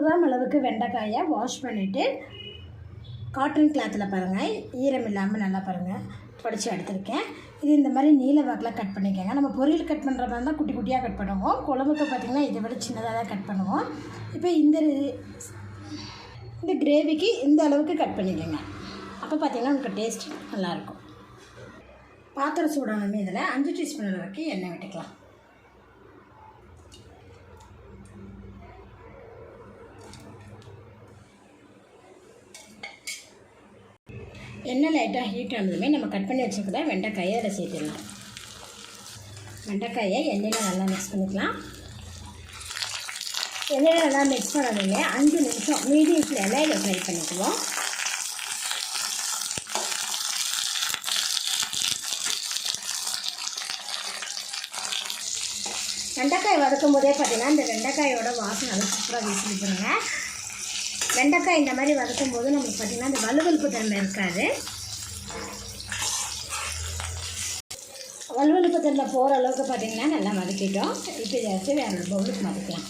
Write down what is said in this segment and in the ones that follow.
Gram அளவுக்கு வெண்டைக்காயை wash பண்ணிவிட்டு காட்டன் கிளாத்தில் பாருங்கள் ஈரம் இல்லாமல் நல்லா பாருங்கள் படித்து எடுத்திருக்கேன். இது இந்த மாதிரி நீல வாக்கில் கட் பண்ணிக்கோங்க. நம்ம பொரியல் கட் பண்ணுற மாதிரி தான் குட்டி குட்டியாக கட் பண்ணுவோம். குழம்புக்கு பார்த்திங்கன்னா இதை விட சின்னதாக தான் கட் பண்ணுவோம். இப்போ இந்த இந்த கிரேவிக்கு இந்த அளவுக்கு கட் பண்ணிக்கோங்க. அப்போ பார்த்திங்கன்னா உங்களுக்கு டேஸ்ட் நல்லாயிருக்கும் பாத்திரம் சூடானமே இதில் அஞ்சு டீஸ்பூன் அளவுக்கு எண்ணெய் விட்டுக்கலாம். எண்ணெய் லைட்டாக ஹீட் ஆனதுமே நம்ம கட் பண்ணி வச்சுக்கிற வெண்டைக்காயை அதில் சேர்த்துடலாம். வெண்டைக்காயை எண்ணெயில் நல்லா மிக்ஸ் பண்ணிக்கலாம். எண்ணெயில் நல்லா மிக்ஸ் பண்ணதுமே அஞ்சு நிமிஷம் மீடியம் ஃப்ளேமில் இதை ஃப்ரை பண்ணிக்குவோம். வெண்டைக்காய் வதக்கும் போதே பார்த்தீங்கன்னா இந்த வெண்டைக்காயோட வாசனை நல்லா சூப்பராக வீசி பண்ணுங்க வெண்டைக்காய் இந்த மாதிரி வதக்கும் போது நமக்கு பார்த்திங்கன்னா இந்த வலுவலுப்பு தன்மை இருக்காது. வலுவலுப்பு தன்மை போகிற அளவுக்கு பார்த்திங்கன்னா நல்லா வதக்கிட்டோம். இப்போ ஜாஸ்தி வேறு ஒரு பவுலுக்கு மாற்றிக்கலாம்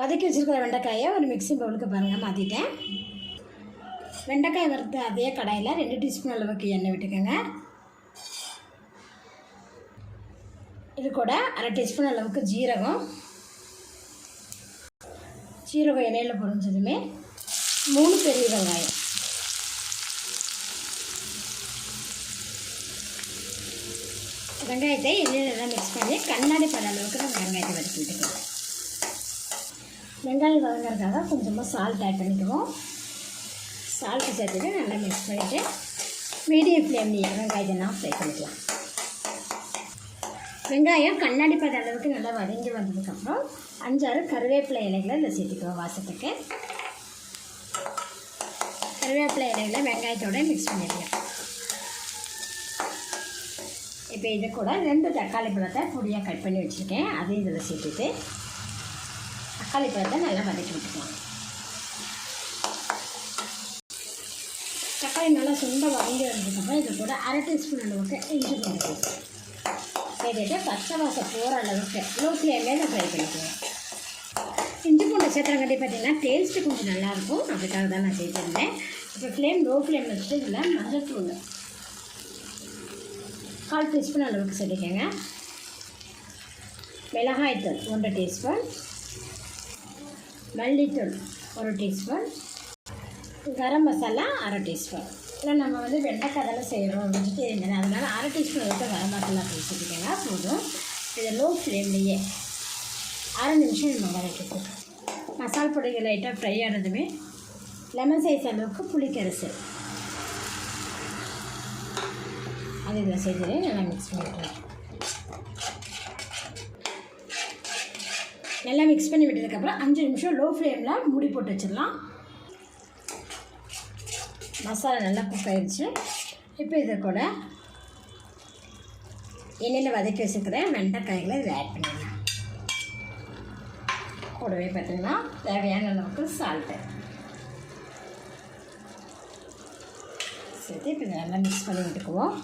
வதக்கி வச்சுருக்கிற வெண்டைக்காயை ஒரு மிக்ஸி பவுலுக்கு பாருங்கள் மாற்றிட்டேன் வெண்டைக்காய் வறுத்த அதே கடாயில் ரெண்டு டீஸ்பூன் அளவுக்கு எண்ணெய் விட்டுக்கோங்க. இது கூட அரை டீஸ்பூன் அளவுக்கு ஜீரகம் சீரகம் இலையில் பொறிஞ்சதுமே மூணு பெரிய வெங்காயம். வெங்காயத்தை எண்ணெயில் நல்லா மிக்ஸ் பண்ணி கண்ணாடி பட அளவுக்கு நம்ம வெங்காயத்தை வதக்கி வெங்காயம் வதங்கிறதுக்காக கொஞ்சமாக சால்ட் ஆட் பண்ணிக்குவோம். சால்ட்டு சேர்த்துட்டு நல்லா மிக்ஸ் பண்ணிவிட்டு மீடியம் ஃப்ளேம்லேயே நான் ஃப்ரை பண்ணிக்கலாம். வெங்காயம் கண்ணாடி பத அளவுக்கு நல்லா வதங்கி வந்ததுக்கப்புறம் அஞ்சாறு கருவேப்பிலை இலைகளை இதில் சேர்த்துக்குவோம் வாசத்துக்கு. கருவேப்பிலை இலைகளை வெங்காயத்தோட மிக்ஸ் பண்ணிடுவோம் இப்போ இது கூட ரெண்டு தக்காளி பழத்தை பொடியாக கட் பண்ணி வச்சுருக்கேன். அதையும் இதில் சேர்த்துட்டு தக்காளி பழத்தை நல்லா வதக்கி விட்டுக்கலாம். தக்காளி நல்லா சுண்ட வதங்கி வந்ததுக்கப்புறம் இது கூட அரை டீஸ்பூன் அளவுக்கு இஞ்சி பூண்டு பேஸ்ட் சேர்த்துட்டு பச்சை வாசம் போகிற அளவுக்கு லோ ஃப்ளேம்லேயே ஃப்ரை பண்ணிக்குவேன் நட்சத்திரங்கட்டி பார்த்திங்கன்னா பார்த்தீங்கன்னா டேஸ்ட்டு கொஞ்சம் நல்லாயிருக்கும். அதுக்காக தான் நான் செய்திருந்தேன் இப்போ ஃப்ளேம் லோ ஃப்ளேமில் வச்சுட்டு இதில் மஞ்சள் தூள். கால் டீஸ்பூன் அளவுக்கு சொல்லிக்கோங்க மிளகாய்த்தூள் ஒன்றரை டீஸ்பூன் மல்லித்தூள் ஒரு டீஸ்பூன் கரம் மசாலா அரை டீஸ்பூன் இல்லை நம்ம வந்து வெண்டைக்காய் தானே செய்கிறோம் வெஜிடேரியன் தானே அதனால் அரை டீஸ்பூன் அளவுக்கு கரம் மசாலா தூள் போதும். இதை லோ ஃப்ளேம்லேயே அரை நிமிஷம் நம்ம வதக்கிட்டு மசால் பொடிகள் லைட்டாக ஃப்ரை ஆனதுமே லெமன் சைஸ் அளவுக்கு புளிக்கரைசல். அது இதில் சேர்த்துட்டு நல்லா மிக்ஸ் பண்ணிக்கலாம். நல்லா மிக்ஸ் பண்ணி விட்டதுக்கப்புறம் அஞ்சு நிமிஷம் லோ ஃப்ளேமில் மூடி போட்டு வச்சிடலாம். மசாலா நல்லா குக் ஆயிடுச்சு இப்போ இதை கூட எண்ணெயில் வதக்கி வச்சுருக்கிற வெண்டைக்காய்களை இதில் ஆட் பண்ணிடலாம். கூடவே பார்த்திங்கன்னா தேவையான அளவுக்கு சால்ட்டு சேர்த்து இப்போ நல்லா மிக்ஸ் பண்ணி விட்டுக்குவோம்.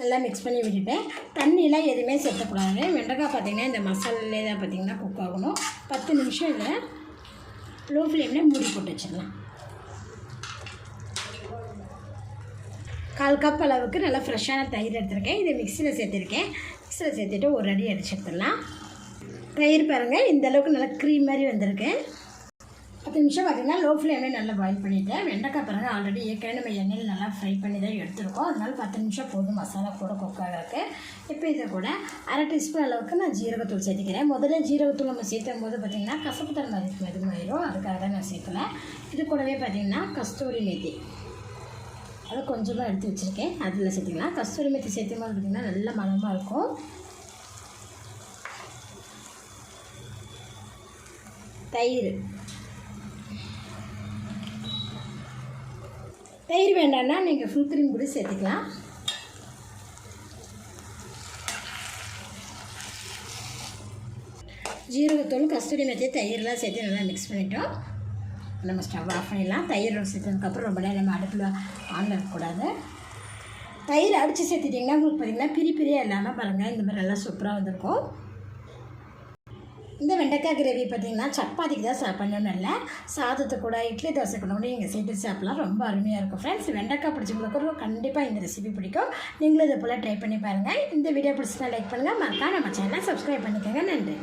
நல்லா மிக்ஸ் பண்ணி விட்டுட்டேன் தண்ணியெலாம் எதுவுமே சேர்த்தக்கூடாது. வெண்டைக்காய் பார்த்திங்கன்னா இந்த மசாலாலே தான் பார்த்திங்கன்னா குக் ஆகணும். பத்து நிமிஷம் இதில் லோ ஃப்ளேமில் மூடி போட்டு வச்சிடலாம். கால் கப் அளவுக்கு நல்லா ஃப்ரெஷ்ஷான தயிர் எடுத்திருக்கேன். இதை மிக்சியில் சேர்த்துருக்கேன். மிக்சியில் சேர்த்துட்டு ஒரு அடி அடிச்சு எடுத்துடலாம். தயிர் பாருங்கள் இந்த அளவுக்கு நல்லா க்ரீம் மாதிரி வந்திருக்கு. பத்து நிமிஷம் பார்த்திங்கன்னா லோ ஃப்ளேமில் நல்லா பாயில் பண்ணிவிட்டேன் வெண்டைக்காய் பாருங்கள் ஆல்ரெடி ஏற்கனவே நம்ம எண்ணெயில் நல்லா ஃப்ரை பண்ணி தான் எடுத்துருக்கோம். அதனால பத்து நிமிஷம் போதும் மசாலா கூட குக்காக இருக்குது இப்போ இதை கூட அரை டீஸ்பூன் அளவுக்கு நான் ஜீரகத்தூள் சேர்த்துக்கிறேன். முதல்ல ஜீரகத்தூள் நம்ம சேர்த்தும் போது பார்த்திங்கன்னா கசப்பு தன்மை அதிகமாயிடும் அதுக்காக தான் நான் சேர்க்கலை. இது கூடவே பார்த்திங்கன்னா கஸ்தூரி மேத்தி. அதை கொஞ்சமாக எடுத்து வச்சுருக்கேன். அதில் சேர்த்துக்கலாம். கஸ்தூரி மெத்தி சேர்த்தும் பார்த்திங்கன்னா நல்ல மனமாக இருக்கும். தயிர். தயிர் வேண்டாம்னா நீங்கள் ஃபுல் க்ரீம் கூட சேர்த்துக்கலாம். ஜீரகத்தூள் கஸ்தூரி மெத்தி தயிரெலாம் சேர்த்து நல்லா மிக்ஸ் பண்ணிட்டோம். நம்ம ஸ்டவ் ஆஃப் பண்ணிடலாம். தயிர் சேர்த்ததுக்கப்புறம் ரொம்ப நேரம் நம்ம அடுப்பில் ஆன் இருக்கக்கூடாது தயிர் அடித்து சேர்த்துட்டிங்கன்னா உங்களுக்கு பார்த்திங்கன்னா பிரி பிரியாக இல்லாமல் பாருங்கள் இந்த மாதிரி நல்லா சூப்பராக வந்திருக்கும். இந்த வெண்டைக்காய் கிரேவி பார்த்தீங்கன்னா சப்பாத்திக்கு தான் சா இல்லை. சாதத்தை கூட இட்லி தோசை கூட கூட நீங்கள் சேர்த்து சாப்பிட்லாம். ரொம்ப அருமையாக இருக்கும் ஃப்ரெண்ட்ஸ் வெண்டைக்காய் பிடிச்சவங்களுக்கு கண்டிப்பாக இந்த ரெசிபி பிடிக்கும். நீங்களும் இதை போல் ட்ரை பண்ணி பாருங்கள் இந்த வீடியோ பிடிச்சினா லைக் பண்ணுங்கள் மறக்காம நம்ம சேனலை சப்ஸ்கிரைப் பண்ணிக்கோங்க. நன்றி.